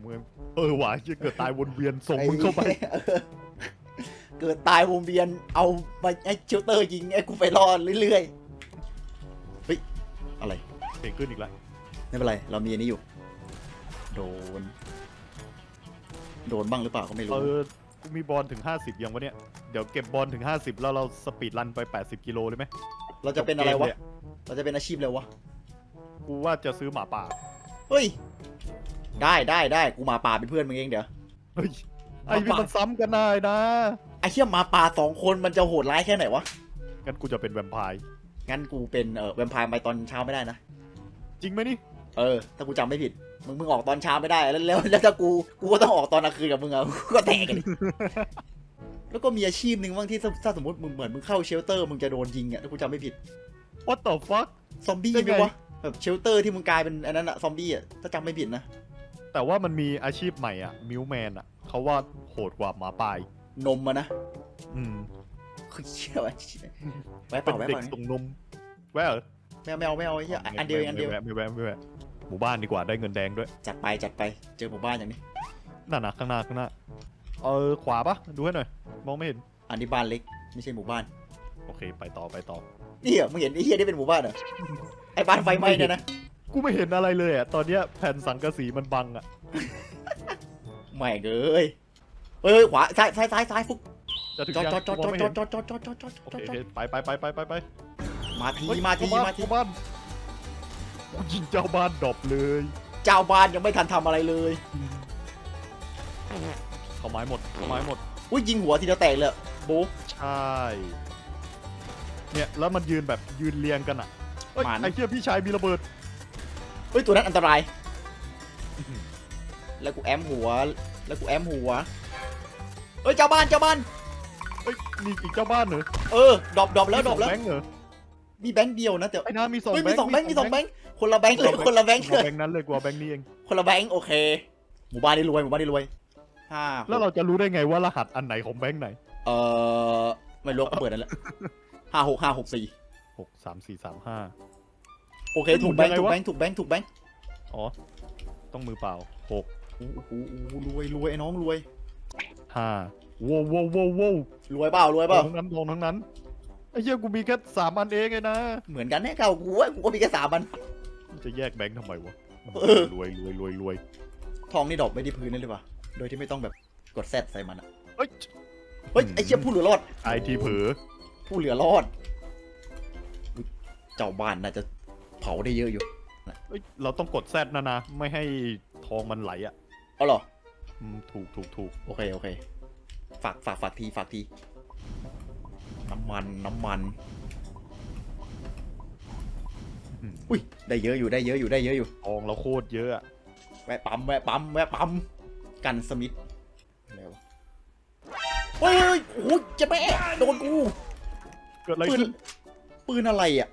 เมืองเออหวะยังเกิดตายวนเวียนส่งมึงเข้าไป เออเกิดตายวงเวียนเอามาไอ้เชลเตอร์ยิงไอ้กูไปรอดเรื่อยๆเฮ้ยอะไรเพลงขึ้นอีกแล้วไม่เป็นไร เรามีอันนี้อยู่ โดน โดนบ้างหรือเปล่าก็ไม่รู้ เออกูมีบอลถึง 50 ยังวะเนี่ย เดี๋ยวเก็บบอลถึง 50 แล้วเราสปีดรันไป 80 กิโลเลยไหมเราจะเป็นอะไรวะ จบกมลยเราจะเป็นอาชีพเลยวะ กูว่าจะซื้อหมาป่า เฮ้ย ได้ได้ได้กูหมาป่าเป็นเพื่อนมึงเองเดี๋ยวเฮ้ยไอ้นี่มันซ้ำกันได้นะไอ้เชี่ยหมาป่าสองคนมันจะโหดร้ายแค่ไหนวะงั้นกูจะเป็นแวมไพร์งั้นกูเป็นเออแวมไพร์ไปตอนเช้าไม่ได้นะจริงไหมนี่เออ ถ้ากูจำไม่ผิดมึงมึงออกตอนเช้าไม่ได้แล้วแล้วแล้วถ้ากูกูก็ต้องออกตอนกลางคืนกับมึงอะกูก็แตกกันดิแล้วก็มีอาชีพหนึ่งบ้างที่ถ้าถ้าสมมติมึงเหมือนมึงเข้าเชลเตอร์มึงจะโดนยิงอะถ้ากูจำไม่ผิด What the fuck ซอมบี้เป็นไหมไงวะแบบเชลเตอร์ที่มึงกลายเป็นอันนั้นอะซอมบี้อะถ้าจำไม่ผิดนะ แต่ว่ามันมีอาชีพใหม่อะมิวแมนอะเขาว่าโหดกว่าหมาป่ายนมอะนะอืมคือเชี่ยวะแวะเป็เปล่านแวะเด็เปกล่าส่งนมแวะเหรอไม่เอาไม่เอาไม่เอาไอ้เหี้ยอันเดียวเองอันเดียว ไม่แวะไม่แวะไม่แวะหมู่บ้านดีกว่าได้เงินแดงด้วยจัดไปจัดไปเจอหมู่บ้านอย่างนี้ นั่นนะข้างหน้าข้างหน้าเออขวาปะดูให้หน่อยมองไม่เห็นอันนี้บ้านเล็กไม่ใช่หมู่บ้านโอเคไปต่อไปต่อนี่เหรอมึงเห็นไอ้เหี้ยนี่เป็นหมู่บ้านเหรอไอ้บ้านไฟไหม้เนี่ยนะ กูไม่เห็นอะไรเลยอะ ตอนเนี้ยแผ่นสังกะสีมันบังอะ ไม่เกยเฮ้ยเฮ้ยขวาซ้ายซ้ายซ้ายซ้ายฟุกจะถึงจอดยังจอดจอดมจอองดไม่จเห็อดนจอดจอดจอดจอดจอดโอจอดเคจอดไปไปไปไปไปไปมาทีเฮ้ยมาทีเข้มาทีเข้บ้านกูยิงเจ้าบ้านดรอปเลย เจ้าบ้านยังไม่ทันทำอะไรเลยเขาไม้หมดเขาไม้หมด อุ้ยยิงหัวทีเดียวแตกเลยโบะ ใช่ เนี่ยแล้วมันยืนแบบยืนเรียงกันอะเอ้ยหมัน ไอ้เหี้ยพี่ชายมีระเบิด เฮ้ยตัวนั้นอันตราย แล้วกูแอมหัว แล้วกูแอมหัวเฮ้ยเจ้าบ้านเจ้าบ้าน เอ้ยมีอีกเจ้าบ้านเหรอเออดรอปดรอปแล้วดรอปแล้ว มีสงแบงค์เหรอมีแบงค์เดียวนะแต่ไอ้น้ามีสองเฮ้ยแบมีงค์สองแบงค์มีสองแบงค์คนละแบงค์เลยคนละแบงค์กเลลัวยแบงค์นั้นเลยกลัวแบงค์นี้เองคนละแบงค์โอเค หมู่บ้านนี้รวยหมู่บ้านนี้รวยห้าแล้วเราจะรู้ได้ไงว่ารหัสอันไหนของแบงค์ไหนเออไม่รู้ก็เปิดนั่นแหละห้าหกห้าหกสี่หกสามสี่สามห้า โอเคถูกแบงค์หมุถูนกยังไงวะแบงค์ถูกแบงค์ถูกแบงค์อ๋อ ต้องมือเปล่าหกโอ้โหโอ้โหรวยรวยไอ้น้องรวยห้าโว้วโว้วโว้วโว้วรวยเปล่ารวยทเปล่าองทั้งนั้นทองทั้งนั้นไอ้เหี้ยกูมีแค่สามอันเองไงนะเหมือนกันแน่เก่ากูว่ากูก็มีแค่สามอันจะแยกแบงค์ทำไมวะเออรวยรวยรวยรวยทองนี่ดรอกไม่ที่พื้นนั่นเลยป่ะโดยที่ไม่ต้องแบบกดแซดใส่มันอะเอ้ยเฮ้ยไอ้เชี่ยผู้เหลือรอดไอทีเผลอผู้เหลือรอดอุ๊ยเจ้าบ้านน่าจะเผาได้เยอะอยู่เอ้ยเราต้องกดแซดนะนะ ไม่ให้ทองมันไหลอะเอาเหรอ อืมถูกถูกถูกโอเค โอเค ฝาก ฝาก ฝากที ฝากที น้ำมัน น้ำมันอืมอุ้ย ได้เยอะอยู่ ได้เยอะอยู่ ได้เยอะอยู่ ทองเราโคตรเยอะอะแวะปั๊ม แวะปั๊ม แวะปั๊ม กันสมิธอะไรวะเฮ้ยเฮ้ยโอ้โหเจะแม่โดนกู เกิดอะไรปืน ขึ้นปืนอะไรอะ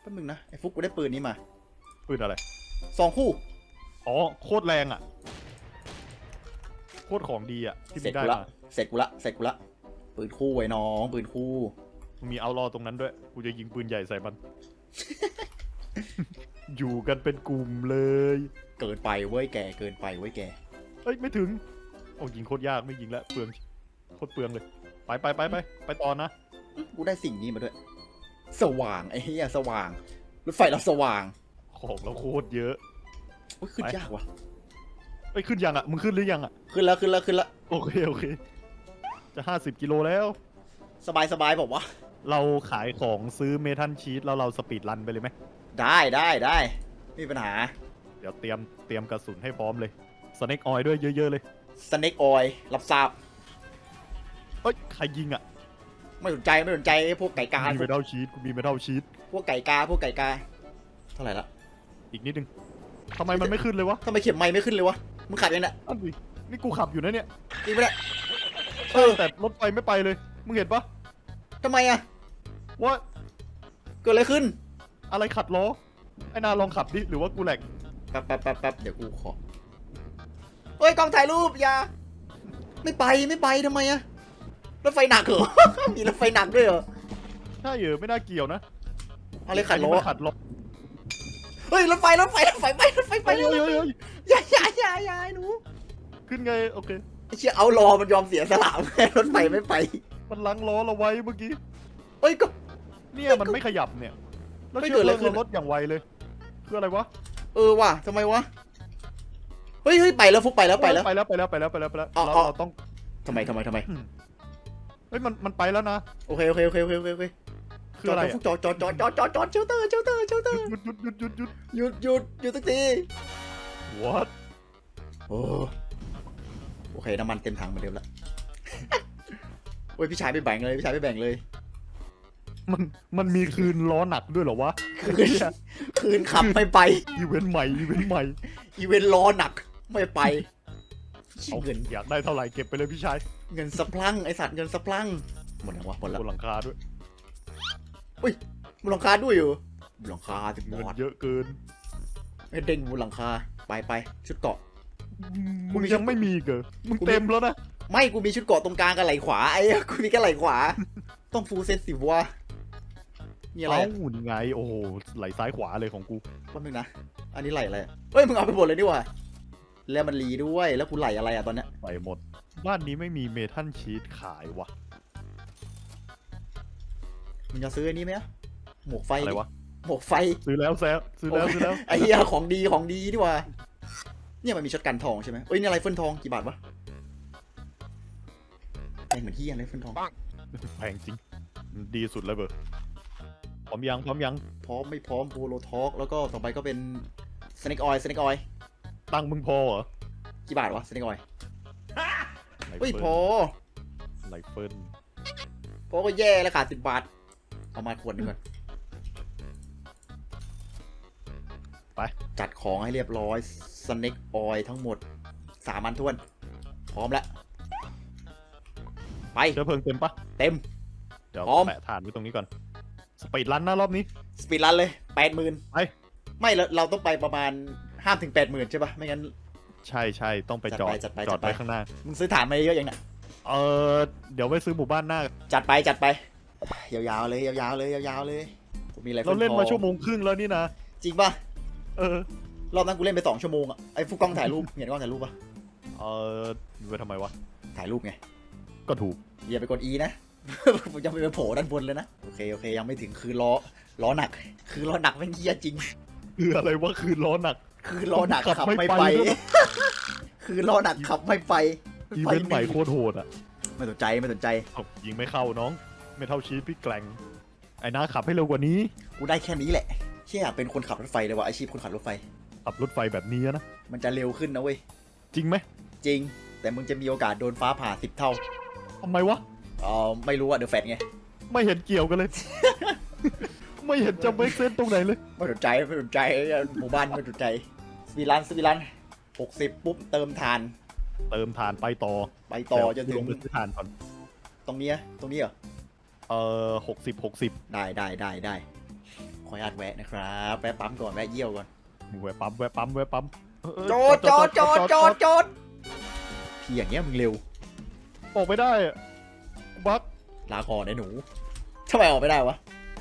แป๊บนึงนะไอ้ฟุกกูได้ปืนนี้มาปืนอะไร สองคู่ อ๋อ โคตรแรงอะ โคตรของดีอะ ที่เสมึร็จงได้กูละมาเสร็จกูละเสร็จกูละปืนคู่ไว้น้องปืนคู่มึงมีเอารอตรงนั้นด้วย กูจะยิงปืนใหญ่ใส่มัน อยู่กันเป็นกลุ่มเลยเกินไปเว้ยแกเกินไปเว้ยแก เอ้ย ไม่ถึง โอ้ยิงโคตรยากไม่ยิงแล้วเปลือง โคตรเปลืองเลย ไปไปไปไปไปต่อนะ กูได้สิ่งนี้มาด้วย สว่างไอ้เหี้ยสว่างรถไฟเราสว่างของเราโคตรเยอะอุ้ยขึ้นไป ยากว่ะเอ้ยขึ้นยังอะมึงขึ้นหรือยังอะขึ้นแล้วขึ้นแล้วขึ้นแล้วโอเคโอเค จะห้าสิบกิโลแล้ว สบายสบายบอกว่าเราขายของซื้อเมทัลชีสแล้วเราสปีดรันไปเลยไหมได้ได้ได้ไม่มีปัญหาเดี๋ยวเตรียมเตรียมกระสุนให้พร้อมเลยสเน็กออยด้วยเยอะๆเลยสเน็กออยรับทราบเอ้ยใครยิงอะ ไม่สนใจไม่สนใจไอ้พวกไก่กามีเมทัลชีสกูมีเมทัลชีสพวกไก่กาพวกไก่กา เท่าไหร่ละอีกนิดนึงทำไมมันไม่ขึ้นเลยวะทำไมเข็มไม้ไม่ขึ้นเลยวะมึงขับยังเนี่ยอันนี้นี่กูขับอยู่นะเนี่ยจริงปะเนี่ยเออแต่รถไฟไม่ไปเลย มึงเห็นปะทำไมอะว่าเกิดอะไรขึ้น อะไรขัดล้อไอ้นาลองขับดิหรือว่ากูแหลกแป๊บแป๊บแป๊บแป๊บเดี๋ยวกูขอเฮ้ยกล้องถ่ายรูปอย่าไม่ไปไม่ไปทำไมอะ รถไฟหนักเหรอ มีรถไฟหนักด้วยเหรอใช่เหรอไม่น่าเกี่ยวนะอะไรขัดล้อนนี้มันขัดล้อเฮ้ยรถไฟรถไฟรถไฟไปรถไฟไปไปเร็วเฮ้ยเฮ้ยเฮ้ยอย่าอย่าอย่าอยาไอ้หนูขึ้นไงโอเคไอ้เชี่ยเอารอมันยอมเสียสละแม่รถไฟไม่ไป มันลังล้อเราไว้เมื่อกี้เอ้ยก็เนี่ยมันไม่ขยับเนี่ยแล้วไม่เชื้เกิอดเพอะไรลิงขึ้นเราลดอย่างไวเลยคืออะไรวะเออว่ะทำไมวะเฮ้ยเฮ้ยไปแล้วฟุกไปแล้วไปแล้วไปแล้วไปแล้วไปแล้วไปแล้วไปแล้วอ๋อเราอ๋อเราต้องทำไมทำไมทำไม เฮ้ยมันมันไปแล้วนะ โอเคโอเคโอเคโอเคโอเคโอเคคืออะไรจอดจอดจอดจอดจอดจอดเชลเตอร์เชลเตอร์เชลเตอร์หยุดหยุดหยุดหยุดหยุด หยุดหยุดหยุดสักที what โอ้โอเคน้ำมันเต็มถังเหมือนเดิมละ โอ้ยพี่ชายไม่แบ่งเลยพี่ชายไม่แบ่งเลย มันมันมีคืนล้อหนักด้วยเหรอวะคืน คืนขับไม่ไป อีเวนต์ใหม่อีเวนต์ใหม่อีเวนต์ล้อหนักไม่ไป เอาเงินอยากได้เท่าไหร่เก็บไปเลยพี่ชายเงินสะพลังไอสัตว์เงินสะพลังหมดแล้ววะหมดแล้วบนหลังคาด้วยบนหลังคาด้วยอยู่บนหลังคาสิบเงินบาทเยอะเกินเด้งบนหลังคาไปไปชุดเกาะกูมึงมียังไม่มีเกอมึงกูมีเต็มแล้วนะไม่กูมีชุดเกาะตรงกลางกับไหล่ขวาไอ้กูมีแค่ไหล่ขวา ต้องฟูลเซตสิวะนี่อะไรเอ้าอะนี่ไงโอ้โหไหลซ้ายขวาเลยของกูแป๊บนึงนะอันนี้ไหล่อะไรอะเฮ้ยมึงเอาไปหมดเลยนี่หว่า แล้วมันรีด้วย แล้วกูไหล่อะไรอะตอนเนี้ยไปหมด บ้านนี้ไม่มีเมทัลชีตขายวะมึงจะซื้ออันนี้ไหมอะหมวกไฟอะไรดิวะ หมวกไฟซื้อแล้วแซวซื้อแล้วโอ้ยซื้อแล้ว ไอ้เหี้ยของดีของดีนี่หว่า เนี่ยมันมีช็อตกันทองใช่ไหมเอ้ยนี่อะไรเฟิลทองกี่บาทวะแพงเหมือนที่อะไรเฟิลทอง แพงจริง ดีสุดเลยเบอร์พร้อมยังพร้อมยัง พร้อมไม่พร้อมโพโลทอกแล้วก็ต่อไปก็เป็นสเน็กออยสเน็กออย ตังค์มึงพอเหรอกี่บาทวะสเน็กออยไรเฮ้ยเฟิพอลไรเฟิลพอก็แย่แล้วขาดสิบบาท เอามาขวดหนึงก่อน ไป จัดของให้เรียบร้อยสเน็กออยทั้งหมดสามอันท้วน พร้อมแล้ว ไป เชื้อเพลิงเต็มปะเต็ม เดี๋ยวพร้อม แปะฐานไว้ตรงนี้ก่อน สปีดรันนะรอบนี้ สปีดรันเลยแปดหมื่นไป ไม่เราเราต้องไปประมาณ ห้าถึงแปดหมื่นใช่ปะไม่งั้น ใช่ใช่ต้องไปจอดจัดไปจอจัดดไปไว้ข้างหน้า มึงซื้อฐานมาเยอะอย่างเนี้ยเออเดี๋ยวไว้ซื้อหมู่บ้านหน้า จัดไปจัดไป ยาวๆเลยยาวๆเลยยาวๆเลยผมมีอะไรเราเล่นฟิมาทองชั่วโมงครึ่งแล้วนี่นะจริงปะเออรอบนั้นกูเล่นไปสองชั่วโมงอะไอ้ฟุกกล้องถ่ายรูป เห็นกล้องถ่ายรูปปะเออไว้ทำไมวะถ่ายรูปไงก็ถูกอย่าไปกด E นะ ผมยังไม่ไปโผล่ด้านบนเลยนะโอเคโอเคยังไม่ถึงคือล้อล้อหนัก คือล้อหนักแม่งเหี้ยจริง คืออะไรวะคือล้อหนัก คือล้อหนักขับขับไม่ไม่ไปไปด้วยนะคือล้อหนักขับไม่ไปอีเวนต์ใหม่โคตรโหดอะ ไม่สนใจไม่สนใจเอายิงไม่เข้าน้อง ไม่เท่าชีสพี่แกล่งไอ้น้าขับให้เร็วกว่านี้ กูได้แค่นี้แหละเชี่ยอยากเป็นคนขับรถไฟเลยว่ะอาชีพคนขับรถไฟ ขับรถไฟแบบนี้นะ มันจะเร็วขึ้นนะเว้ย จริงไหม จริง แต่มึงจะมีโอกาสโดนฟ้าผ่าสิบเท่าทำไมวะเออไม่รู้อะเดอะแฟตไง ไม่เห็นเกี่ยวกันเลย ไม่เห็นจะไม่เส้นตรงไหนเลย ไม่สนใจไม่สนใจหมู่บ้านไม่สนใจสปีรันสปีรันหกสิบปุ๊บเติมทาน เติมฐานไปต่อไปต่อจเดี๋ยนวกูถึลงงไปซื้อฐานก่อนตรงเนี้ยตรงนี้เหรอ เอ่อหกสิบหกสิบได้ได้ได้ได้ขออนุญาตแวะนะครับแวะปั๊มก่อนแวะเยี่ยวก่อน แวะปั๊มแวะปั๊มแวะปั๊มเออเออโจดโจดโจดโจดโจดพี่อย่างเงี้ยมึงเร็ว ออกไม่ได้อะบักลาก่อนไอ้หนูทำไมออกไม่ได้วะ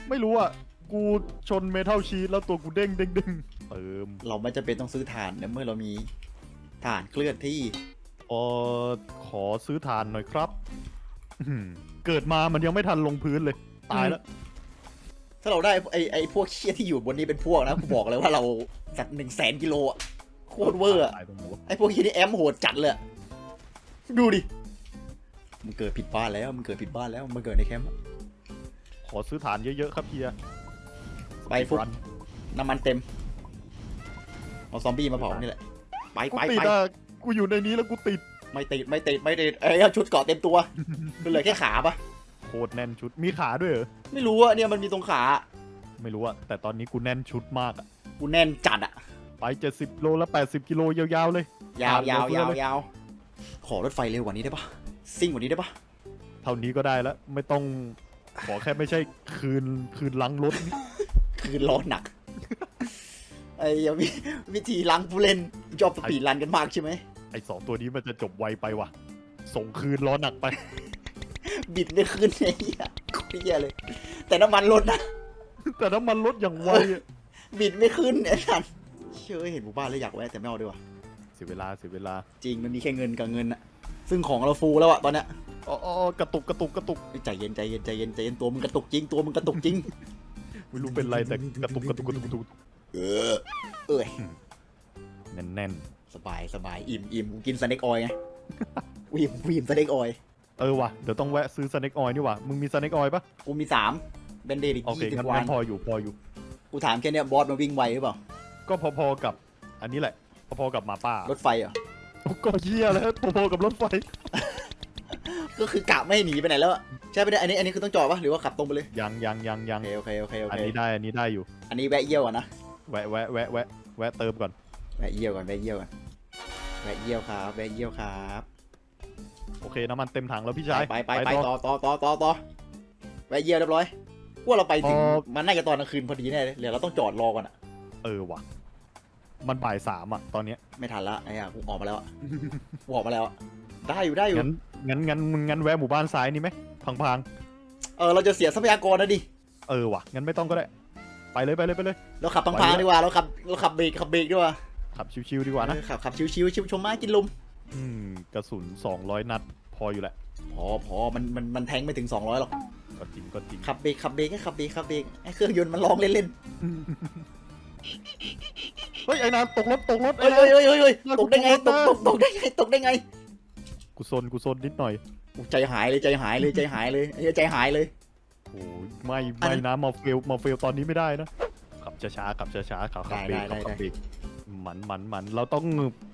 ไม่รู้อะ กูชนเมทัลชีสแล้วตัวกูเด้งเด้งเด้งเติมเราไม่จำเป็นต้องซื้อถ่านนะเมื่อเรามีถ่านเคลื่อนที่ เออขอซื้อฐานหน่อยครับอื้อหือเกิดมามันยังไม่ทันลงพื้นเลย ตายแล้วถ้าเราได้ไอ้ไอ้พวกเชี่ยที่อยู่บนนี้เป็นพวกนะกูบอกเลยว่าเราสักหนึ่งแสนกิโลอะโคตรเวอร์อะตายตรงไหนวะไอ้พวกเชี่ยนี่แอมโหดจัดเลยอะดูดิมึงเกิดผิดบ้านแล้วมึงเกิดผิดบ้านแล้วมึงเกิดในแคมป์อะขอซื้อฐานเยอะๆครับเฮีย ไปฟุกรันน้ำมันเต็ม เอาซอมบี้มาเผานี่แหละ ไปกูไปติดไปอะกูอยู่ในนี้แล้วกูติด ไม่ติดไม่ติดไม่ติดเอ้ยเอาชุดเกาะเต็มตัวเป็นเหลือแค่ขาปะโคตรแน่นชุดมีขาด้วยเหรอ ไม่รู้อะเนี่ยมันมีตรงขา ไม่รู้อะแต่ตอนนี้กูแน่นชุดมากอะกูแน่นจัดอะไป70โลละ80กิโลยาวๆเลย ยาวอะยาวเดี๋ยยาววเลยยาวขอรถไฟเร็วกว่านี้ได้ปะซิ่งกว่านี้ได้ปะเท่านี้ก็ได้แล้วไม่ต้องขอแค่ไม่ใช่คืนคืนลังรถนี่ คือล้อหนักไอ้ยังมีวิธีล้างผู้เล่นชอบสปีดรันกันมากใช่ไหมไอ้สองตัวนี้มันจะจบไวไปว่ะ ส่งคืนล้อหนักไป บิดไม่ขึ้นไอ้เหี้ยโคตรเหี้ยเลย แต่น้ำมันลดนะ แต่น้ำมันลดอย่างไวอะบิดไม่ขึ้นไอ้สันเชื่อเห็นหมู่บ้านแล้วอยากแวะแต่ไม่เอาดีกว่าเสียเวลาเสียเวลา จริงมันมีแค่เงินกับเงินอะซึ่งของเราฟูแล้วอะตอนเนี้ยอ๋ออ๋อกระตุกกระตุกกระตุกใจเย็นใจเย็นใจเย็นใจเย็นตัวมึงกระตุกจริงตัวมึงกระตุกจริง ไม่รู้เป็นไรแต่กระตุกกระตุกกระตุกกระตุกเออเอ้ยแน่นแน่นสบายสบายอิ่มอิ่มกูกินสเน็กออยไงกูอิ่มกูอิ่มสเน็กออยเออว่ะเดี๋ยวต้องแวะซื้อสเน็กออยนี่ว่ะมึงมีสเน็กออยปะกูมีสามเบนเดดอีกโอเคยี่สิงั้นบวันพออยู่พออยู่กูถามแค่เนี้ยบอสมาวิ่งไวหรือเปล่าก็พอๆกับอันนี้แหละพอๆกับหมาป่ารถไฟเหรอโอ้ก็เหี้ยแล้วพอๆกับรถไฟ ก็คือกะไม่ให้หนีไปไหนแล้วอะใช่ไหมเนี่ยอันนี้อันนี้คือต้องจอดปะหรือว่าขับตรงไปเลยยังยังยังยังโอเคโอเคโอเคโออันเคนี้ได้อันนี้ได้อยู่ อันนี้แวะเยี่ยวก่อนนะแวะแวะแวะแวะแวะเติมก่อน แวะเยี่ยวก่อนแวะเยี่ยวก่อนแวะเยี่ยวครับแวะเยี่ยวครับโอเคน้ำมันเต็มถังแล้วพี่ชายไปไปไปต่อต่อต่อต่อต่อต่อแวะเยี่ยวเรียบร้อยพวกเราไปถึงพอมันน่าจะตอนกลางคืนพอดีแน่เลยเดี๋ยวเราต้องจอดรอก่อนอะเออว่ะ มันบ่ายสามอะตอนเนี้ยไม่ทันละไอ้ห่ากูออกมาแล้วอะกูออกมาแล้วอะ ได้อยู่ได้อยู่งั้นงั้นงั้นงั้นแวะหมู่บ้านซ้ายนี่ไหมพังเออเราจะเสียทรัพยากรนะดิๆเออว่ะงั้นไม่ต้องก็ได้ ไปเลยไปเลยไปเลย เราขับพัไปงแล้วๆดีกว่าเราขับเราขับเบรกขับเบรกดีกว่าขับชิวๆดีกว่านะ เออขับขับชิวๆชิวชมมากินลมอืมกระสุน 200 นัด พออยู่แหละพอพอมันมันมันแทงไม่ถึง 200หรอกก็จริงก็จริงขับเบรกขับเบรกแค่ขับเบรกขับเบรกไอ้เครื่องยนต์มันร้องเล่นเฮ้ยไอ้นานตกรถตกรถๆไอ้เฮ้ยนานเฮ้ยเฮ้ยเฮ้ยแล้วตกได้ไงกูตตกกตนะกตกได้ไงตกได้ไง กูซนกูซนนิดหน่อยอู้ใจหายเลยใจหายเลยใจหายเลยไอ้เหี้ยใจหายเลย โอ้ยไม่อันนั้ไม่นนะมาเฟลมาเฟลตอนนี้ไม่ได้นะขับช้าๆขับช้าๆขับขับเบรกได้ขับได้ขับเบรกหมันหมันหมันเราต้อง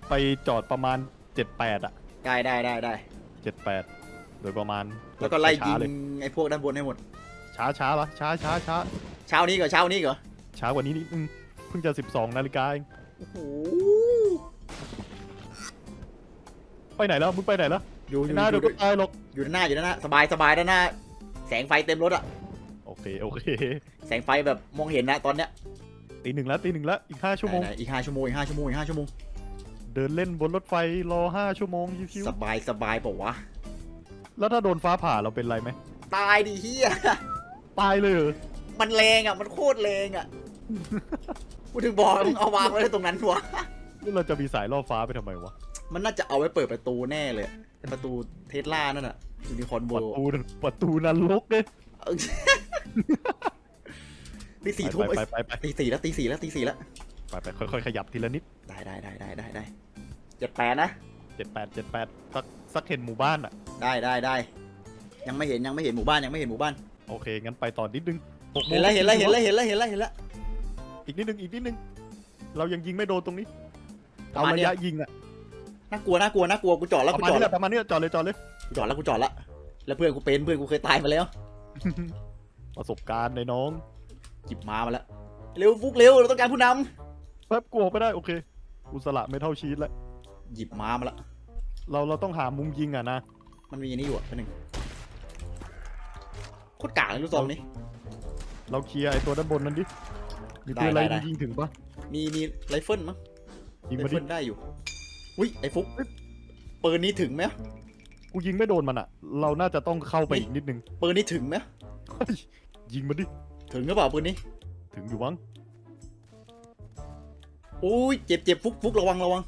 ไปจอดประมาณ 78 อะ ได้ได้ได้ได้78 โดยประมาณแล้วก็ไล่ยิช้างเลยไอ้พวกด้านบนให้หมด ช้าช้าปะช้าช้าช้าเช้านี้ก่อนเช้านี้ก่อนช้ากว่านี้นิดนึงเพิ่งจะ 12 นาฬิกาเองโอ้โห ไปไหนแล้วมึงไปไหนแล้วอยู่อไอ้ยู่หน้าอเดี๋ยยู่วก็ตายหรอกอยู่ด้านหน้าอยู่ด้านหน้าสบายสบายด้านหน้า แสงไฟเต็มรถอะโอเคโอเคแสงไฟแบบมองเห็นนะตอนเนี้ยตีหนึ่งแล้วตีหนึ่งแล้วอีก5ชั่วโมงได้ๆอีกห้าชั่วโมงอีกห้าชั่วโมงอีกห้าชั่วโมงเดินเล่นบนรถไฟรอ5ชั่วโมงชิวสบายสบายเปล่าวะๆแล้วถ้าโดนฟ้าผ่าเราเป็นไรไหมตายดิเฮียตายเลยเหรอมันแรงอะมันโคตรแรงอะกูถึงบอกมึงเอาวางไว้ตรงนั้นวะแล้วเราจะมีสายล่อฟ้าไปทำไมวะ มันน่าจะเอาไว้เปิดประตูแน่เลยเป็นประตูเทสลานั่นน่ะยูนิคอร์นโวประตูนั่นประตูนรกเลยตีสี่ทุ่มไปไปไปไปตีสี่แล้วตีสี่แล้วตีสี่แล้วไปไปค่อยๆขยับทีละนิดได้ได้ได้ได้ได้ได้เจ็ดแปดนะเจ็ดแปดเจ็ดแปดสักสักเห็นหมู่บ้านอะ ได้ได้ได้ยังไม่เห็นยังไม่เห็นหมู่บ้านยังไม่เห็นหมู่บ้าน โอเคงั้นไปต่อนิดนึงหกโมงเห็นแล้วเห็นแล้วเห็นแล้วเห็นแล้วเห็นแล้วเห็นแล้วอีกนิดนึงอีกนิดนึง เรายังยิงไม่โดนตรงนี้ประเอามาณระเนี้ยยะยิงอะ น่ากลัวน่ากลัวน่ากลัวกูจอดแล้วประกูมาณจอดนี้แหแล้วละประมาณนี้แหละจอดเลยจอดเลย กูจอดแล้วกูจอดแล้วแล้วเพื่อนกูเป็นเพื่อนกูเคยตายมาแล้วประสบการณ์ในน้องหยิบมามาแล้วเร็วฟุกเร็วเราต้องการผู้นแป๊บกลัวไม่ได้โอเคอุสละไม่เท่าชีสแล้วำหยิบมามาแล้วเราเราต้องหามุมยิงอะนะมันมีอันนี้อยู่อะเป็นหนึ่งโคตรกากเลยลูกซองนี้ เราเคลียร์ไอ้ตัวด้านบนนั้นดิมีได้ปืนอะไรได้ ยิงถึงปะมีมีไรเฟิลมั้งยิงไรมาดิเฟิลได้อยู่ อุ้ยไอ้ฟุกปืนนี้ถึงไหมกูยิงไม่โดนมันอะเราน่าจะต้องเข้าไปนี่อีกนิดนึงปืนนี้ถึงไหมเฮ้ยยิงมาดิ ถึงหรือเปล่าปืนนี้ ถึงอยู่มั้งอุ้ยเจ็บเจ็บฟุกฟุกระวังระวัง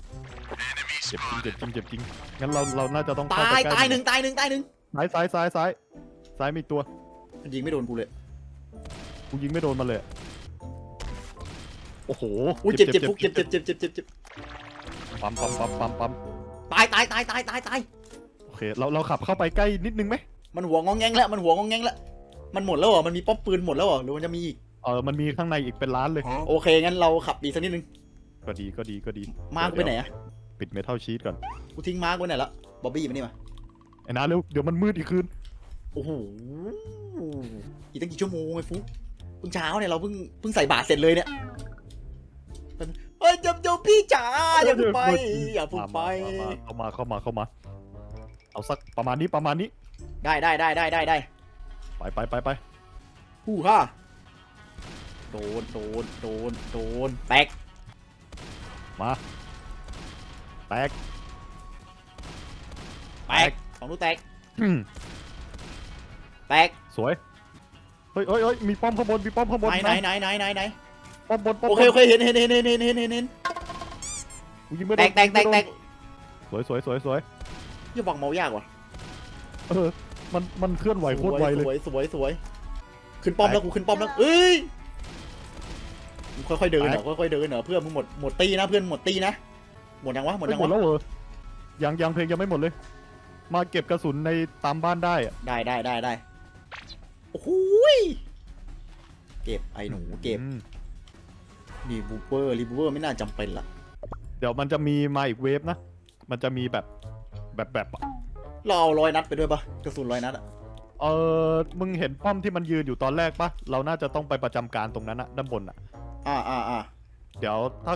เจ็บจริงเจ็บจริงเจ็บจริงงั้นเราเราน่าจะต้องเข้าตาไปยใกล้ตายหนึ่งตายหนึ่งตายหนึ่งซ้ายซ้ายซ้ายซ้ายซ้ายมีอีกตัว มันยิงไม่โดนกูเลย กูยิงไม่โดนมันเลย โอ้โหอุ้ยเจ็บเจ็บฟุกเจ็บเจ็บเจ็บเจ็บเจ็บเจ็บ ปั๊มปั๊มปั๊มปั๊มปั๊มตายตายตายตายตายตายโอเคเราเราขับเข้าไปใกล้นิดนึงไหมมันหัวงองแงงแล้วมันหัวงองแงงแล้วมันหมดแล้วเหรอมันมีป้อมปืนหมดแล้วเหรอหรือมันจะมีอีกเออมันมีข้างในอีกเป็นล้านเลย โอเคงั้นเราขับดีสักนิดนึงก็ดีก็ดีก็ดีมาร์กไปไหนอะปิดเมทัลชีตก่อนกูทิ้งมาร์กไว้ไหนละบ๊อบบี้มานี่มาไอ้น้าเร็วเดี๋ยวมันมืดอีกคืนโอ้โหอีกตั้งกี่ชั่วโมงไอ้ฟุกเพิ่งเช้าเนี่ยเราเพิ่งเพิ่งใส่บาตรเสร็จเลยเนี่ย เฮ้ยจบจบพี่จ๋าอย่าเพิ่งไปอย่าเพิ่งไป เข้ามาเข้ามาเข้ามา เอาสักประมาณนี้ประมาณนี้ได้ได้ได้ได้ได้ได้ไปไปไปไปฮู้ฮ่าโดนโดนโดนโดนแตกมาแตกแตกสองลูกแตกอืมแตกสวยเฮ้ยเฮ้ยเฮ้ยมีป้อมข้างบนมีป้อมข้างบนไหนไหนไหนไหนไหนไหน ป้อมบนป้อมโอบเคนโอเคเห็นเห็นเห็นเห็นเห็นเห็นเห็นเห็นกูยิงไม่โดแตนกแตกแตกแตกสวยสวยสวยสวยอย่าบังเมาส์ยากว่ะเออมันมันเคลื่อนไหวโคตรไวเลยสวยสวยสวยขึ้นป้อมแล้วกูขึ้นป้อมแล้วเอ้ยมึงค่อยๆเดินเหรอค่อยๆเดินเหรอเพื่อนมึงหมดหมดตีนะเพื่อนหมดตีนะหมดยังวะหมดไม่ยังหมดวะแล้วเหรอยังยังเพลงยังไม่หมดเลย มาเก็บกระสุนในตามบ้านได้อะได้ได้ได้ได้โอ้โหยเก็บไอ้หนูเก็บอืม รีบูเวอร์รีบูเวอร์ไม่น่าจำเป็นละเดี๋ยวมันจะมีมาอีกเวฟนะ มันจะมีแบบแบบแบบเราเอาร้อยนัดไปด้วยปะกระสุนร้อยนัดอะเออมึงเห็นป้อมที่มันยืนอยู่ตอนแรกปะเราน่าจะต้องไปประจำการตรงนั้นอะด้านบนอะอ่าอ่าอ่าเดี๋ยวถ้า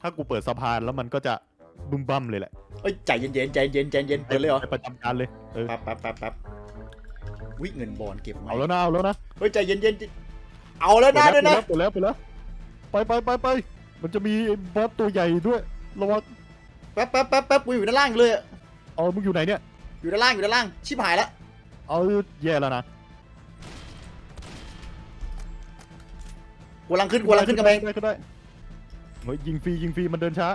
ถ้ากูเปิดสะพานแล้วมันก็จะบึ้มบั้มเลยแหละเอ้ยใจเย็นๆใจเย็นใจเย็นเปิดเลยเหรอไปประจำการเลยเออแป๊บแป๊บแป๊บแป๊บวิเงินบอลเก็บไว้เอาแล้วนะเอาแล้วนะเฮ้ยใจเย็นเย็นๆเอาแล้วนะด้วยนะ เปิดแล้วเปิดแล้วเปิดแล้ว ไปไปไปไปมันจะมีบอสตัวใหญ่ด้วยระวังแป๊บแป๊บแป๊บแป๊บกูอยู่ด้านล่างเลยอะเอามึงอยู่ไหนเนี่ย อยู่ด้านล่างอยู่ด้านล่างชิบหายละเอาแย่แล้วนะกูกำลังขึ้นกูกำลังขึ้นกำแพงได้ก็ได้เฮ้ยยิงฟรียิงฟรีมันเดินช้า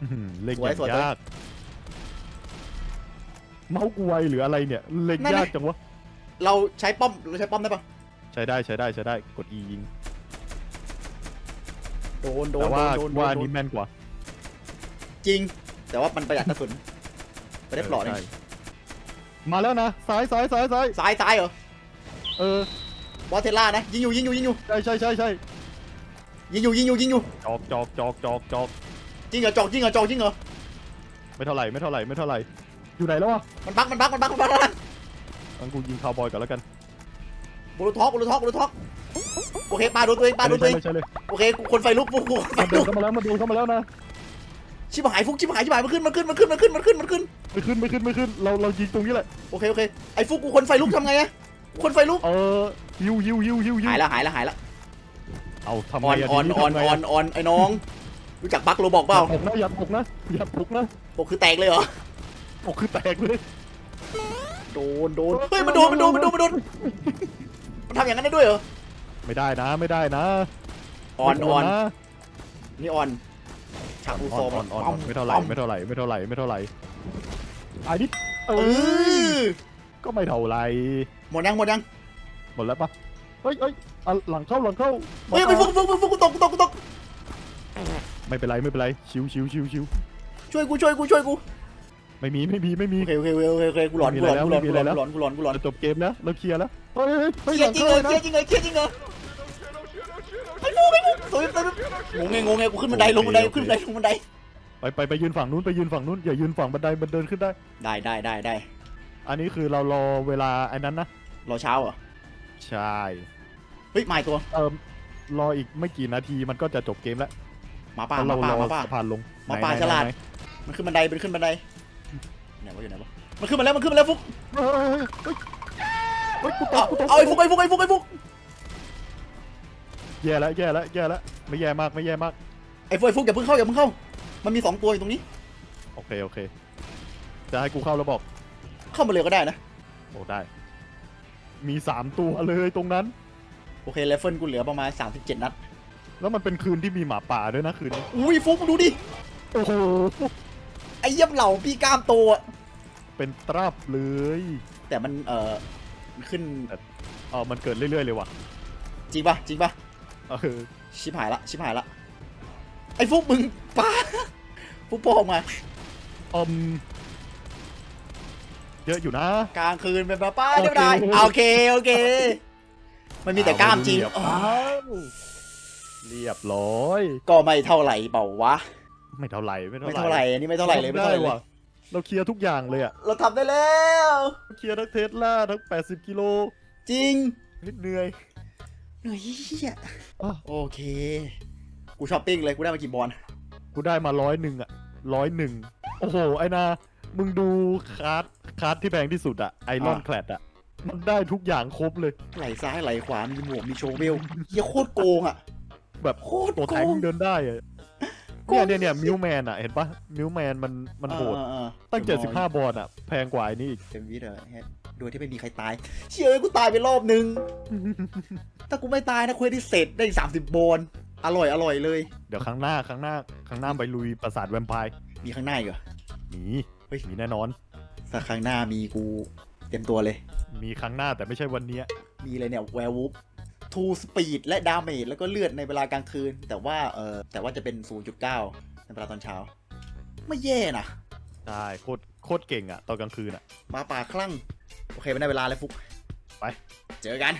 อื้อหือเล่นอย่างยากเมาส์กูไวหรืออะไรเนี่ยเล่นยากจังวะเราใช้ป้อมเราใช้ป้อมได้ปะ ใช้ได้ใช้ได้ใช้ได้กด E ยิงโดนโดนแต่โดว่านโดนว่าโดอันนนี้แม่นกว่าจริง แต่ว่ามันประหยัดกระสุนไปได้ปลอดเอใช่งมาแล้วนะซ้ายซ้ายซ้ายซ้ายซ้ายซ้ายเหรอเออบอสเทลล่านะยิงอยู่ยิงอยู่ยิงอยู่ใช่ใช่ใช่ใช่ยิงอยู่ยิงอยู่ยิงอยู่จอกจอกจอกจอกจอกจริงเหรอจอกจริงเหรอจอกจริงเหรอไม่เท่าไหร่ไม่เท่าไหร่ไม่เท่าไหร่อยู่ไหนแล้ววะมันบักมันบักมันบักมันบักมันบักงั้นกูยิงคาวบอยก่อนแล้วกัน บลูท็อกบลูท็อกบลูท็อกโอเคปาโดนตัวเองปาโดนตัวเองไม่ใช่เลยโอเคกูคนไฟลุกกูกูคนไฟมันเดิลุนกเข้ามาแล้วมันเดินเข้ามาแล้วนะชิบหายฟุกชิบหายชิบหายมันขึ้นมันขึ้นมันขึ้นมันขึ้นมันขึ้นมันขึ้นไม่ขึ้นไม่ขึ้นไม่ขึ้นเราเรายิงตรงนี้แหละโอเคโอเคไอ้ฟุกกูคนไฟลุกทำไงอะกูคนไฟลุกเออยิวยิวยิวยิวยิวหายละหายละหายละเอาทำอไงอนอะออนทีออนทำไงะออนออนไอ้น้อง รู้จักบักโรบอกเปล่าอย่าตกนะอย่าตกนะอย่าตกนะบอกคือแตกเลยเหรอตกคือแตกเลยโดนโดนเฮ้ยมันโดนมันโดนมันโดนมันโดน มันทำอย่างนั้นได้ด้วยเหรอ ไม่ได้นะไม่ได้นะออนออนนะนี่ออน ฉากอูอซออนมออนออนออนไม่เท่าไหร่ไม่เท่าไหร่ไม่เท่าไหร่ไม่เท่าไหร่ไอ้นี่เอเอออก็ไม่เท่าไหร่หมดยังหมดยังหมดแล้วปะเฮ้ยเฮ้ยอะหลังเข้าหลังเข้าเฮ้ยไปฟุกฟุกฟุกฟุกกูตกกูตกกูตก ไม่เป็นไรไม่เป็นไรชิวชิวชิวชิวช่วยกูช่วยกูช่วยกู ไม่มีไม่มีไม่มี โอเคโอเคโอเคโอเคโอเคกูหลอนกูหลอนกูหลอนกูหลอนกูหลอนกูหลอนกูหลอนเราจบเกมแล้วเราเคลียร์แล้วเฮ้ยเฮ้ยเฮ้ยเคลีหยลัร์งจริงเข้าเหรอเลยเคลียนะร์จริงเหรอเคลียร์จริงเหรอไอ้ฟุกไอ้ฟุกสวยสวยงงไงงงไงกูขึ้นบันไดลงบันไดขึ้นบันไดลงบันไดไปไปไปยืนฝั่งนู้นไปยืนฝั่งนู้นอย่ายืนฝั่งบันไดมันเดินขึ้นได้ ได้ได้ได้ได้ อันนี้คือเรารอเวลาไอ้นั้นนะรอเช้าเหรอใช่เฮ้ยมาอีกตัวเอิมรออีกไม่กี่นาทีมันก็จะจบเกมแล้วหมาป่าเพราะหมาเราป่ารหมาป่าอสะพานลงหมาป่าไหนฉลาดไหนมันขึ้นบันไดมันขึ้นบันได ไหนวะอยู่ไหนวะมันขึ้นมาแล้วมันขึ้นมาแล้วฟุกเฮ้ยเฮ้ยเฮ้ยกูตเอากกูตกเอาไอ้ฟุกไอ้ฟุกไอ้ฟุกไอ้ฟุกแย่แล้วแย่แล้วแย่แล้วไม่แย่มากไม่แย่มากไอ้ฟุกไอ้ฟุกอย่าเพิ่งเข้าอย่าเพิ่งเข้า มันมีสองตัวอยู่ตรงนี้ โอเคโอเค จะให้กูเข้าแล้วบอกเข้ามาเลยก็ได้นะโอ้ได้ มีสามตัวเลยตรงนั้น โอเคเลเฟิลกูเหลือประมาณ37นัดแล้วมันเป็นคืนที่มีหมาป่าด้วยนะคืนนี้อุ้ยฟุกมึงดูดิโอ้โห ไอ้เยี่ยมเหล่าพี่กล้ามโตอะเป็นตราบเลยแต่มันเอ่อมันขึ้นเออมันเกิดเรื่อยๆเลยว่ะจริงปะจริงปะเออชิบหายละชิบหายละไอ้ฟุกมึงป้าฟุกโป่งมา อมเยอะอยู่นะ กลางคืนเป็นป้าป้าโอเคเดี๋ยวได้โอเคโอเค มันมีแต่กล้ามจริงเรียบอ๋ออ้าวเรียบร้อย ก็ไม่เท่าไหร่เปล่าวะ ไม่เท่าไหร่ไม่ไม่เท่าไหร่อันนี้ไม่เท่าไหร่เลยไม่เท่าไหร่เลยว่ะเราเคลียร์ทุกอย่างเลยอะเราทำได้แล้ว เคลียร์ทั้งเทสลาทั้ง 80 กิโลจริงเฮ้ยเหนื่อยเหนื่อยเหี้ยอะโอเค กูช้อปปิ้งเลยกูได้มากี่บอลกูได้มาร้อยหนึ่งอะร้อยหนึ่งโอ้โห ไอ้นา มึงดูคาร์ดคาร์ดที่แพงที่สุดอะไอรอนแคลดอะมันได้ทุกอย่างครบเลย ไหลซ้ายไหลขวามีหมวกมีโชว์เวลเฮียโคตรโกงอะ แบบโคตรตัวโกแทงงเดินได้อะโก เนี่ยงเนี่ยเนี่ยมิวแมนอะเห็นปะมิวแมนมันมันโหดเออเออตั้ง 75 บอลอะแพงกว่าไอ้นี่อีก เต็มวิดเลยฮะโดยที่ไม่มีใครตาย เชื่อกูตายไปรอบนึง ถ้ากูไม่ตายนะคุยที่เสร็จได้อีกสามสิบบอลอร่อยอร่อยเลย เดี๋ยวครั้งหน้าครั้งหน้าครั้งหน้าไปลุยปราสาทแวมไพร์มีข้างหน้าอีกเหรอ หนีเฮ้ยมีแน่นอน ถ้าข้างหน้ามีกูเต็มตัวเลย มีครั้งหน้าแต่ไม่ใช่วันเนี้ย มีเลยเนี่ยแวร์วูฟ ทูสปีดและดาเมจแล้วก็เลือดในเวลากลางคืน แต่ว่าเออแต่ว่าจะเป็น 0.9 ในเวลาตอนเช้า ไม่แย่นะใช่โคตรโคตรเก่งอะตอนกลางคืนอะมาป่าคลั่ง โอเคไม่ได้เวลาแล้วฟุก ไป เจอกัน